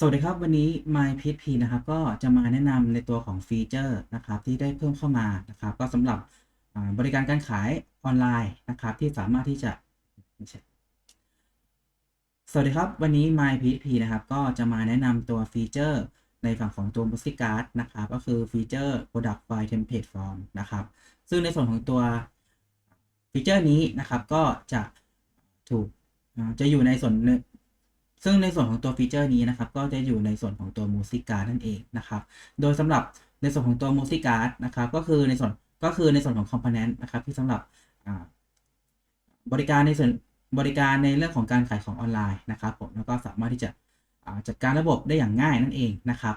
สวัสดีครับ วันนี้ MyPHP นะครับก็จะมาแนะนำในตัวของฟีเจอร์นะครับที่ได้เพิ่มเข้ามานะครับ ก็สำหรับบริการการขายออนไลน์นะครับ ที่สามารถที่จะ สวัสดีครับ วันนี้ MyPHP นะครับ ก็จะมาแนะนำตัวฟีเจอร์ในฝั่งของตัว Music Card นะครับ ก็คือฟีเจอร์ Product File Template Form นะครับ ซึ่งในส่วนของตัวฟีเจอร์นี้นะครับ ก็จะถูกจะอยู่ในส่วนหนึ่ง ซึ่งในส่วนของตัวฟีเจอร์นี้นะครับ ก็จะอยู่ในส่วนของตัว Music Card นั่นเองนะครับ โดยสำหรับในส่วนของตัว Music Card นะครับ ก็คือในส่วนก็คือในส่วนของ Component นะครับ ที่สำหรับบริการในส่วนบริการในเรื่องของการขายของออนไลน์นะครับผมแล้วก็สามารถที่จะจัดการระบบได้อย่างง่ายนั่นเองนะครับ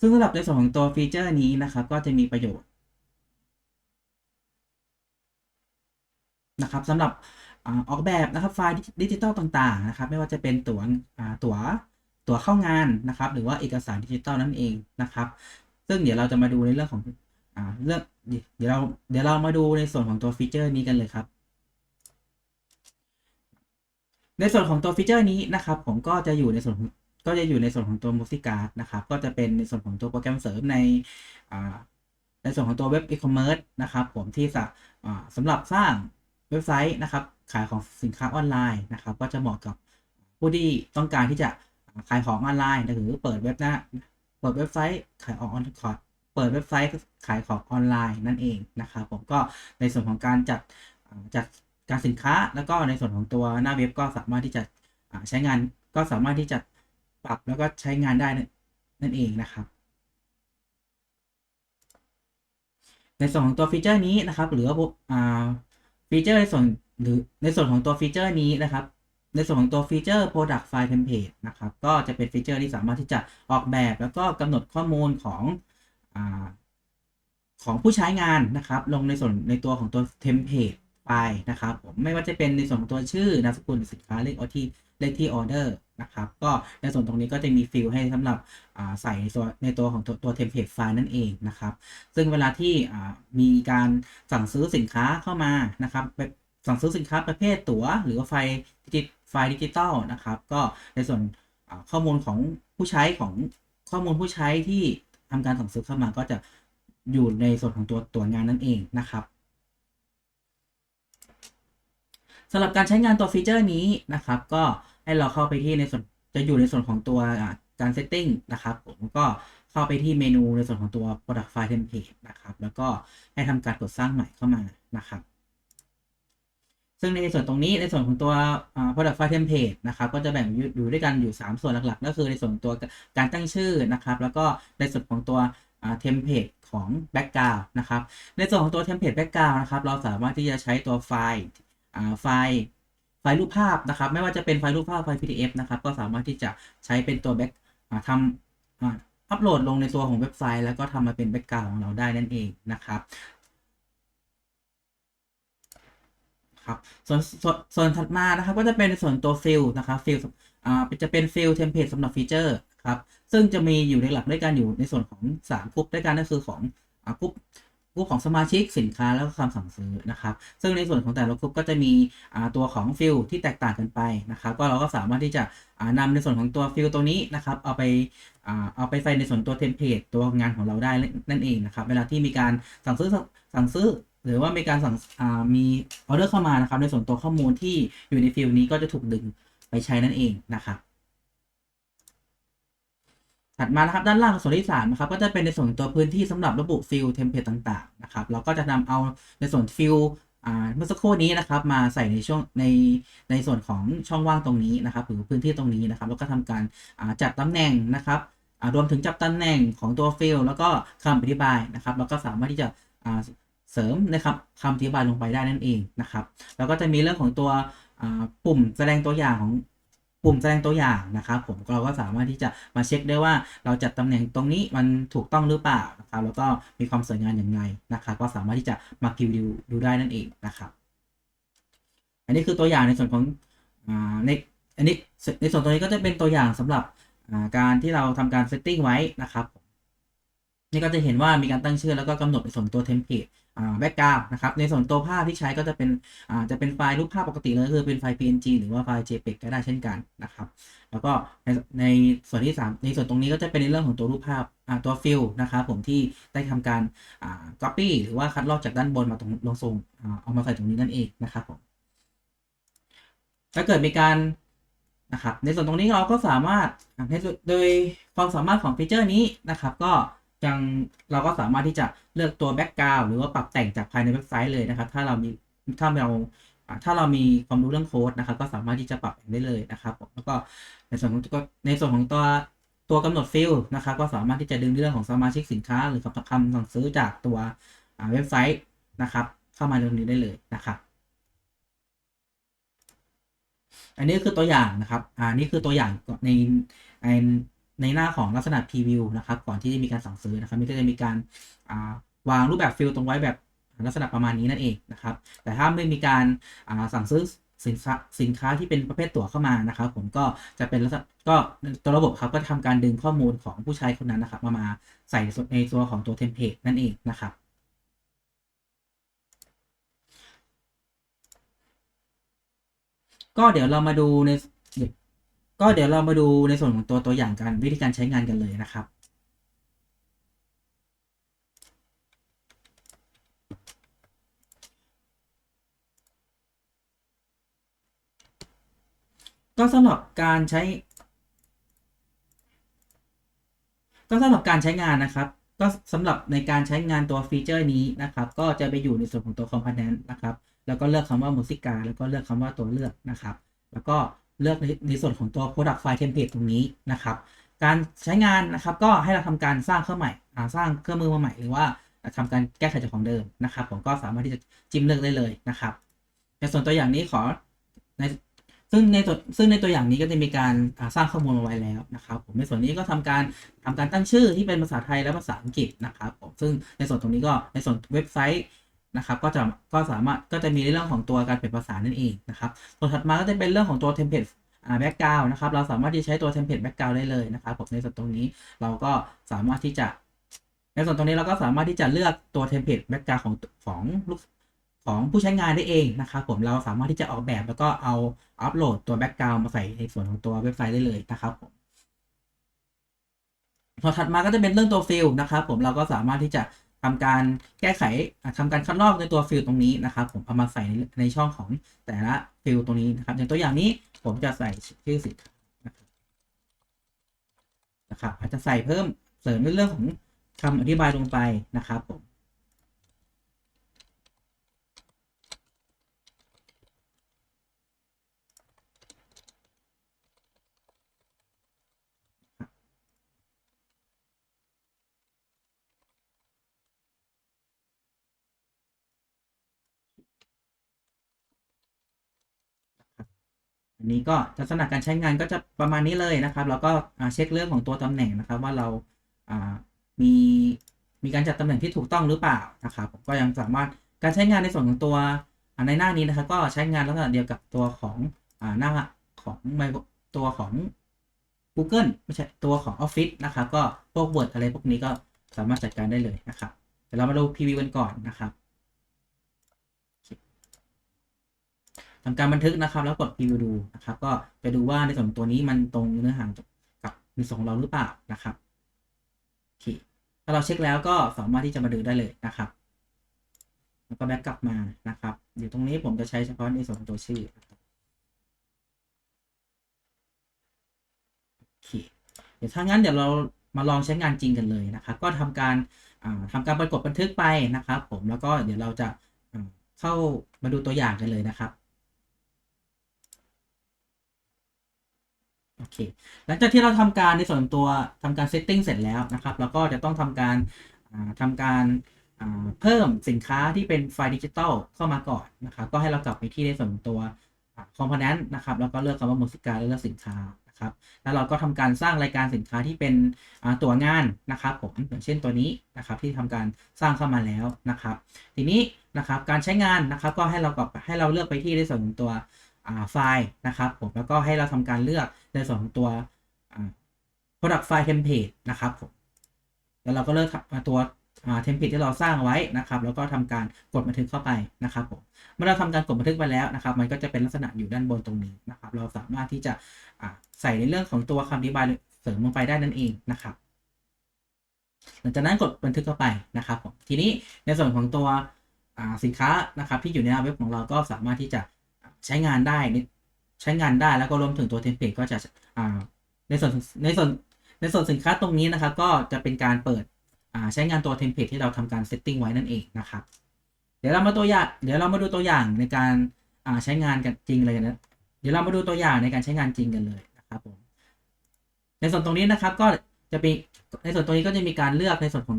ซึ่งสำหรับในส่วนของตัวฟีเจอร์นี้นะครับ ก็จะมีประโยชน์นะครับสำหรับ ออกแบบนะครับไฟล์ดิจิตอลต่างๆนะครับ ไม่ว่าจะเป็นตั๋วตั๋วตั๋วเข้างานนะครับ หรือว่าเอกสารดิจิตอลนั่นเองนะครับ ซึ่งเดี๋ยวเราจะมาดูในเรื่องของเรื่องเดี๋ยวเราเดี๋ยวเรามาดูในส่วนของตัวฟีเจอร์นี้กันเลยครับ ในส่วนของตัวฟีเจอร์นี้นะครับ ผมก็จะอยู่ในส่วนก็จะอยู่ในส่วนของตัว Music Card นะครับ ก็จะเป็นในส่วนของตัวโปรแกรมเสริมในในส่วนของตัวเว็บอีคอมเมิร์ซนะครับ ผมที่สะสำหรับสร้าง เว็บไซต์นะครับ ขายของสินค้าออนไลน์นะครับ ก็จะเหมาะกับผู้ที่ต้องการที่จะขายของออนไลน์หรือเปิดเว็บหน้าเปิดเว็บไซต์ขายของออนไลน์เปิดเว็บไซต์ขายของออนไลน์นั่นเองนะครับ ผมก็ในส่วนของการจัดจัดการสินค้า แล้วก็ในส่วนของตัวหน้าเว็บก็สามารถที่จะใช้งานก็สามารถที่จะปรับแล้วก็ใช้งานได้นั่นเองนะครับ ในส่วนของตัวฟีเจอร์นี้นะครับ หรือว่า ฟีเจอร์ในส่วนหรือในส่วนของตัวฟีเจอร์นี้นะครับ ในส่วนของตัวฟีเจอร์ Product File Template นะครับ ก็จะเป็นฟีเจอร์ที่สามารถที่จะออกแบบแล้วก็กำหนดข้อมูลของอของผู้ใช้งานนะครับ ลงในส่วนในตัวของตัวเทมเพลต ไปนะครับผมไม่ว่าจะเป็นในส่วนของตัวชื่อนามสกุลสินค้าเลขออที่เลขที่ออเดอร์นะครับก็ในส่วนตรงนี้ก็จะมีฟิลให้สำหรับใส่ในตัวในตัวของตัวเทมเพลตไฟล์นั่นเองนะครับ ซึ่งเวลาที่มีการสั่งซื้อสินค้าเข้ามานะครับสั่งซื้อสินค้าประเภทตั๋ว หรือว่าไฟล์ดิจิไฟล์ดิจิตอลนะครับ ก็ในส่วนข้อมูลของผู้ใช้ของข้อมูลผู้ใช้ที่ทำการสั่งซื้อเข้ามาก็จะอยู่ในส่วนของตัวตัวงานนั่นเองนะครับ สำหรับการใช้งานตัวฟีเจอร์นี้นะครับ ก็ให้เราเข้าไปที่ในส่วนจะอยู่ในส่วนของตัวการเซตติ้งนะครับ ผมก็เข้าไปที่เมนูในส่วนของตัว product file template นะครับ แล้วก็ให้ทำการกดสร้างใหม่เข้ามานะครับ ซึ่งในส่วนตรงนี้ในส่วนของตัว product file template นะครับ ก็จะแบ่งอยู่ด้วยกันอยู่ 3 ส่วนหลักๆ ก็คือในส่วนตัวการตั้งชื่อนะครับ แล้วก็ในส่วนของตัว template ของ background นะครับ ในส่วนของตัว template background นะครับ เราสามารถที่จะใช้ตัวไฟล์ ไฟล์ไฟล์รูปภาพนะครับ ไม่ว่าจะเป็นไฟล์รูปภาพไฟล์ PDF นะครับ ก็สามารถที่จะใช้เป็นตัวแบ็กทำอัปโหลดลงในตัวของเว็บไซต์ แล้วก็ทำมาเป็นแบ็กกราวของเราได้นั่นเองนะครับครับส่วนส่วนส่วนถัดมานะครับ ก็จะเป็นส่วนตัวฟิลนะครับฟิลอ่าจะเป็นฟิลเทมเพลตสำหรับฟีเจอร์ครับซึ่งจะมีอยู่ในหลักด้วยกันอยู่ในส่วนของ 3กลุ่มด้วยกันก็คือของกลุ่ม กลุ่มของสมาชิกสินค้าแล้วก็คำสั่งซื้อนะครับ ซึ่งในส่วนของแต่ละกลุ่มก็จะมีตัวของฟิลที่แตกต่างกันไปนะครับ ก็เราก็สามารถที่จะนำในส่วนของตัวฟิลตัวนี้นะครับ เอาไปเอาไปใส่ในส่วนตัวเทมเพลตตัวงานของเราได้นั่นเองนะครับ เวลาที่มีการสั่งซื้อสั่งซื้อหรือว่ามีการสั่งมีออเดอร์เข้ามานะครับ ในส่วนตัวข้อมูลที่อยู่ในฟิลนี้ก็จะถูกดึงไปใช้นั่นเองนะครับ ถัดมานะครับด้านล่างส่วนที่3นะครับก็จะเป็นในส่วนตัวพื้นที่สำหรับระบุฟิลเทมเพลตต่างๆนะครับเราก็จะนำเอาในส่วนฟิลเมื่อสักครู่นี้นะครับมาใส่ในช่วงในในส่วนของช่องว่างตรงนี้นะครับหรือพื้นที่ตรงนี้นะครับแล้วก็ทำการจัดตำแหน่งนะครับรวมถึงจับตำแหน่งของตัวฟิลแล้วก็คำอธิบายนะครับเราก็สามารถที่จะเสริมนะครับคำอธิบายลงไปได้นั่นเองนะครับแล้วก็จะมีเรื่องของตัวปุ่มแสดงตัวอย่างของ ปุ่มแสดงตัวอย่างนะครับผมเราก็สามารถที่จะมาเช็คได้ว่าเราจัดตำแหน่งตรงนี้มันถูกต้องหรือเปล่านะครับแล้วก็มีความสวยงามอย่างไรนะครับก็สามารถที่จะมาคิวดูดูได้นั่นเองนะครับ อันนี้คือตัวอย่างในส่วนของในอันนี้ในส่วนตัวนี้ก็จะเป็นตัวอย่างสำหรับการที่เราทำการเซตติ้งไว้นะครับนี่ก็จะเห็นว่ามีการตั้งชื่อแล้วก็กำหนดในส่วนตัวเทมเพลต แบ็กกราวนะครับในส่วนตัวภาพที่ใช้ก็จะเป็นจะเป็นไฟล์รูปภาพปกติเลยก็คือเป็นไฟล์ PNG หรือว่าไฟล์ JPEG ก็ได้เช่นกันนะครับ แล้วก็ในในส่วนที่ 3 ในส่วนตรงนี้ก็จะเป็นในเรื่องของตัวรูปภาพตัวฟิลนะครับผมที่ได้ทำการ copy หรือว่าคัดลอกจากด้านบนมาตรงลงทรงเอามาใส่ตรงนี้นั่นเองนะครับผมถ้าเกิดมีการนะครับในส่วนตรงนี้เราก็สามารถในส่วนโดยความสามารถของฟีเจอร์นี้นะครับ ก็ ยังเราก็สามารถที่จะเลือกตัวแบ็กกราวหรือว่าปรับแต่งจากภายในเว็บไซต์เลยนะครับ ถ้าเรามีถ้าเราถ้าเรามีความรู้เรื่องโค้ดนะครับ ก็สามารถที่จะปรับแต่งได้เลยนะครับแล้วก็ในส่วนของในส่วนของตัวตัวกำหนดฟิลนะครับ ก็สามารถที่จะดึงเรื่องของสมาชิกสินค้า หรือคำคำสั่งซื้อจากตัวเว็บไซต์นะครับ เข้ามาตรงนี้ได้เลยนะครับ อันนี้คือตัวอย่างนะครับ อ่านี่คือตัวอย่างในใน ในหน้าของลักษณะ preview นะครับ ก่อนที่จะมีการสั่งซื้อนะครับมันก็จะมีการาวางรูปแบบฟิลตรงไว้แบบลักษณะประมาณนี้นั่นเองนะครับ แต่ถ้าไม่มีการาสั่งซื้อสินค้าสินค้าที่เป็นประเภทตั๋วเข้ามานะครับ ผมก็จะเป็นลักษณะก็ตัวระบบครับก็ทำการดึงข้อมูลของผู้ใช้คนนั้นนะครับ มามาใส่ในตัวของตัวเทมเพลตนั่นเองนะครับก็เดี๋ยวเรามาดูใน ก็เดี๋ยวเรามาดูในส่วนของตัวตัวอย่างการวิธีการใช้งานกันเลยนะครับ ก็สำหรับการใช้ ก็สำหรับการใช้งานนะครับ ก็สำหรับในการใช้งานตัวฟีเจอร์นี้นะครับ ก็จะไปอยู่ในส่วนของตัว component นะครับ แล้วก็เลือกคำว่า musica แล้วก็เลือกคำว่าตัวเลือกนะครับ แล้วก็ เลือกในในส่วนของตัว product file template ตรงนี้นะครับ การใช้งานนะครับก็ให้เราทำการสร้างเครื่องใหม่สร้างเครื่องมือมาใหม่หรือว่าทำการแก้ไขจากของเดิมนะครับ ผมก็สามารถที่จะจิ้มเลือกได้เลยนะครับ ในส่วนตัวอย่างนี้ขอในซึ่งในตัวซึ่งในตัวอย่างนี้ก็จะมีการสร้างข้อมูลมาไว้แล้วนะครับ ผมในส่วนนี้ก็ทำการทำการตั้งชื่อที่เป็นภาษาไทยและภาษาอังกฤษนะครับผมซึ่งในส่วนตรงนี้ก็ในส่วนเว็บไซต์ นะครับก็จะก็สามารถก็จะมีในเรื่องของตัวการเปลี่ยนภาษานั่นเองนะครับตัวถัดมาก็จะเป็นเรื่องของตัวเทมเพลตแบ็กกราวนะครับเราสามารถที่ใช้ตัวเทมเพลตแบ็กกราวได้เลยนะครับผมในส่วนตรงนี้เราก็สามารถที่จะ ในส่วนตรงนี้เราก็สามารถที่จะเลือกตัวเทมเพลตแบ็กกราวของของลูกของผู้ใช้งานได้เองนะครับผมเราสามารถที่จะออกแบบแล้วก็เอาอัปโหลดตัวแบ็กกราวมาใส่ในส่วนของตัวเว็บไซต์ได้เลยนะครับผมพอถัดมาก็จะเป็นเรื่องตัวฟิลนะครับผมเราก็สามารถที่จะ ทำการแก้ไขทำการคัดลอกในตัวฟิลตรงนี้นะครับ ผมเอามาใส่ในช่องของแต่ละฟิลตรงนี้นะครับอย่างตัวอย่างนี้ผมจะใส่ชื่อสินค้านะครับอาจจะใส่เพิ่มเสริมในเรื่องของคำอธิบายลงไปนะครับผม อันนี้ก็ลักษณะการใช้งานก็จะประมาณนี้เลยนะครับ แล้วก็เช็คเรื่องของตัวตำแหน่งนะครับ ว่าเรามีมีการจัดตำแหน่งที่ถูกต้องหรือเปล่านะครับก็ยังสามารถการใช้งานในส่วนของตัวในหน้านี้นะครับ ก็ใช้งานลักษณะเดียวกับตัวของหน้าของตัวของ Google ไม่ใช่ตัวของ Office นะครับ ก็พวก Word อะไรพวกนี้ก็สามารถจัดการได้เลยนะครับเดี๋ยวเรามาดูพรีวิวกันก่อนนะครับ ทำการบันทึกนะครับ แล้วกดพรีวิวดูนะครับ ก็จะดูว่าในส่วนตัวนี้มันตรงเนื้อหากับในส่วนของเราหรือเปล่านะครับโอเคถ้าเราเช็คแล้วก็สามารถที่จะมาดูได้เลยนะครับ แล้วก็แบ็กกลับมานะครับเดี๋ยวตรงนี้ผมจะใช้เฉพาะในส่วนของตัวชื่อโอเคเดี๋ยวถ้างั้นเดี๋ยวเรามาลองใช้งานจริงกันเลยนะครับ ก็ทำการทำการปรากฏบันทึกไปนะครับ ผมแล้วก็เดี๋ยวเราจะเข้ามาดูตัวอย่างกันเลยนะครับโอ เค หลังจากที่เราทำการในส่วนตัวทำการเซตติ้งเสร็จแล้วนะครับเราก็จะต้องทำการทำการเพิ่มสินค้าที่เป็นไฟล์ดิจิตอลเข้ามาก่อนนะครับ ก็ให้เรากลับไปที่ในส่วนตัวคอมโพเนนต์นะครับ แล้วก็เลือกคำว่ามูสิกาแล้วเลือกสินค้านะครับ แล้วเราก็ทำการสร้างรายการสินค้าที่เป็นตัวงานนะครับผมอย่างเช่นตัวนี้นะครับที่ทำการสร้างเข้ามาแล้วนะครับ ทีนี้นะครับการใช้งานนะครับก็ให้เรากลับให้เราเลือกไปที่ในส่วนตัว ไฟล์นะครับผมแล้วก็ให้เราทำการเลือกในส่วนของตัว product file template นะครับผมแล้วเราก็เลือกตัวเทมเพลตที่เราสร้างไว้นะครับ แล้วก็ทำการกดบันทึกเข้าไปนะครับผมเมื่อเราทำการกดบันทึกไปแล้วนะครับ มันก็จะเป็นลักษณะอยู่ด้านบนตรงนี้นะครับ เราสามารถที่จะใส่ในเรื่องของตัวคำอธิบายเสริมลงไปได้นั่นเองนะครับ หลังจากนั้นกดบันทึกเข้าไปนะครับผมทีนี้ในส่วนของตัวสินค้านะครับ ที่อยู่ในเว็บของเราก็สามารถที่จะ ใช้งานได้ในใช้งานได้แล้วก็รวมถึงตัวเทมเพลตก็จะอ่าในส่วนในส่วนในส่วนสินค้าตรงนี้นะครับก็จะเป็นการเปิดอ่าใช้งานตัวเทมเพลตที่เราทำการเซตติ้งไว้นั่นเองนะครับเดี๋ยวเรามาตัวอย่างเดี๋ยวเรามาดูตัวอย่างในการอ่าใช้งานกันจริงเลยนะเดี๋ยวเรามาดูตัวอย่างในการใช้งานจริงกันเลยนะครับผมในส่วนตรงนี้นะครับก็จะเป็นในส่วนตรงนี้ก็จะมีการเลือกในส่วนของ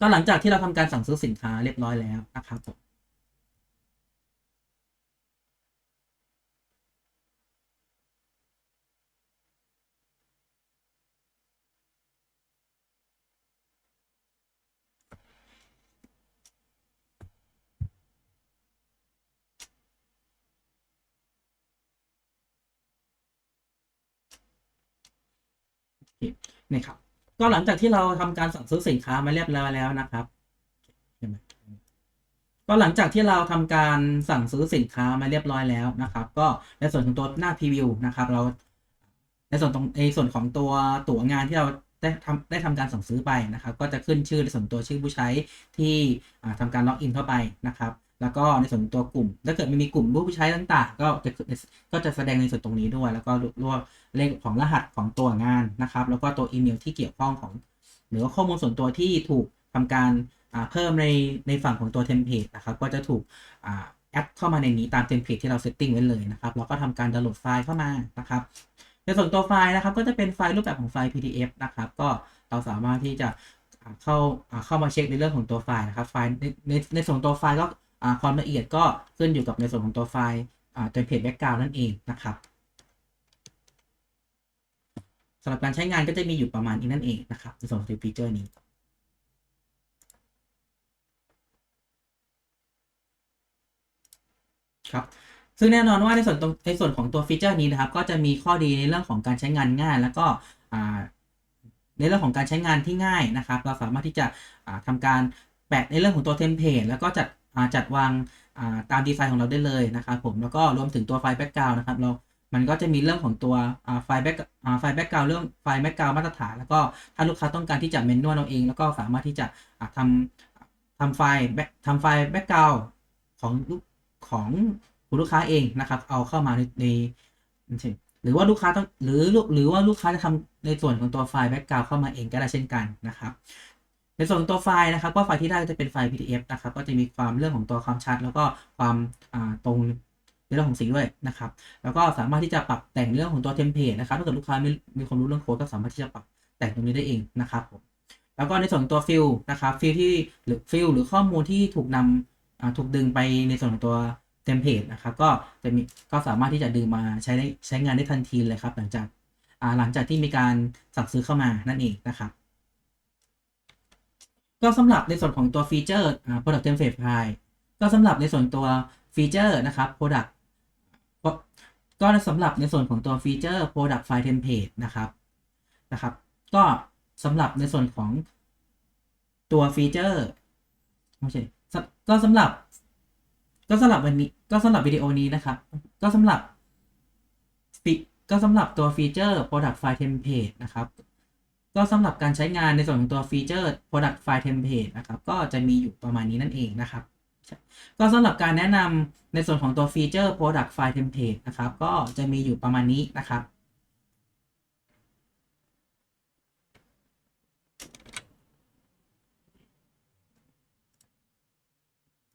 ก็หลังจากที่เราทำการสั่งซื้อสินค้าเรียบร้อยแล้วนะครับผม นี่ครับก็หลังจากที่เราทำการสั่งซื้อสินค้ามาเรียบร้อยแล้วนะครับเห็นไหมก็หลังจากที่เราทำการสั่งซื้อสินค้ามาเรียบร้อยแล้วนะครับ ก็ในส่วนของตัวหน้าพรีวิวนะครับ เราในส่วนตรงในส่วนของตัวตั๋วงานที่เราได้ทำได้ทำการสั่งซื้อไปนะครับ ก็จะขึ้นชื่อในส่วนตัวชื่อผู้ใช้ที่อ่าทำการล็อกอินเข้าไปนะครับ แล้วก็ในส่วนตัวกลุ่ม ถ้าเกิดมันมีกลุ่มผู้ใช้ต่างๆ ก็จะก็จะแสดงในส่วนตรงนี้ด้วย แล้วก็รวบเลขของรหัสของตัวงานนะครับ แล้วก็ตัวอีเมลที่เกี่ยวข้องของ หรือว่าข้อมูลส่วนตัวที่ถูกทำการเพิ่มในในฝั่งของตัวเทมเพลตนะครับ ก็จะถูกอแอดเข้ามาในนี้ตามเทมเพลตที่เราเซตติ้งไว้เลยนะครับแล้วก็ทำการดาวน์โหลดไฟล์เข้ามานะครับในส่วนตัวไฟล์นะครับ ก็จะเป็นไฟล์รูปแบบของไฟล์ PDF นะครับ ก็เราสามารถที่จะเข้าเข้ามาเช็คในเรื่องของตัวไฟล์นะครับ ไฟล์ในในในส่วนตัวไฟล์ก็ ความละเอียดก็ขึ้นอยู่กับในส่วนของตัวไฟล์อ่าเทมเพลตแบ็กกราวนั่นเองนะครับสำหรับการใช้งานก็จะมีอยู่ประมาณนี้นั่นเองนะครับในส่วนของฟีเจอร์นี้ครับซึ่งแน่นอนว่าในส่วนตรงในส่วนของตัวฟีเจอร์นี้นะครับ ก็จะมีข้อดีในเรื่องของการใช้งานง่าย แล้วก็ในเรื่องของการใช้งานที่ง่ายนะครับ เราสามารถที่จะอ่าทำการแปะในเรื่องของตัวเทมเพลตแล้วก็จัด จัดวางาตามดีไซน์ของเราได้เลยนะครับผมแล้วก็รวมถึงตัวไฟล์แบ็กกราวนะครับเรา มันก็จะมีเรื่องของตัวไฟล์แบ็กไฟล์แบ็กกราวเรื่องไฟล์แบ็กกราวมาตรฐาน แล้วก็ถ้าลูกค้าต้องการที่จะเมนนวลเราเอง แล้วก็สามารถที่จะอ่าทำทำไฟล์แบ็กทำไฟล์แบ็กกราวของลูกของคุณลูกค้าเองนะครับ เอาเข้ามาในในหรือว่าลูกค้าต้องหรือหรือว่าลูกค้าจะทำในส่วนของตัวไฟล์แบ็กกราวเข้ามาเองก็ได้เช่นกันนะครับ ในส่วนตัวไฟล์นะครับ ก็ไฟล์ที่ได้จะเป็นไฟล์ PDF นะครับ ก็จะมีความเรื่องของตัวความชัด แล้วก็ความตรงในเรื่องของสีด้วยนะครับ แล้วก็สามารถที่จะปรับแต่งเรื่องของตัวเทมเพลตนะครับถ้าเกิดลูกค้ามีมีความรู้เรื่องโค้ดก็สามารถที่จะปรับแต่งตรงนี้ได้เองนะครับผมแล้วก็ในส่วนตัวฟิลนะครับฟิลที่หรือฟิลหรือข้อมูลที่ถูกนำถูกดึงไปในส่วนของตัวเทมเพลตนะครับก็จะมีก็สามารถที่จะดึงมาใช้ได้ใช้งานได้ทันทีเลยครับ หลังจากหลังจากที่มีการสั่งซื้อเข้ามานั่นเองนะครับ ก็สำหรับในส่วนของตัวฟีเจอร์ product template file ก็สำหรับในส่วนตัวฟีเจอร์นะครับ product ก็ก็สำหรับในส่วนของตัวฟีเจอร์ product file template นะครับนะครับ ก็สำหรับในส่วนของตัวฟีเจอร์ไม่ใช่ก็สำหรับ ก็สำหรับวันนี้ก็สำหรับวิดีโอนี้นะครับ ก็สำหรับก็สำหรับตัวฟีเจอร์ product file template นะครับ ก็สำหรับการใช้งานในส่วนของตัวฟีเจอร์ product file template นะครับ ก็จะมีอยู่ประมาณนี้นั่นเองนะครับ ก็สำหรับการแนะนำในส่วนของตัวฟีเจอร์ product file template นะครับ ก็จะมีอยู่ประมาณนี้นะครับ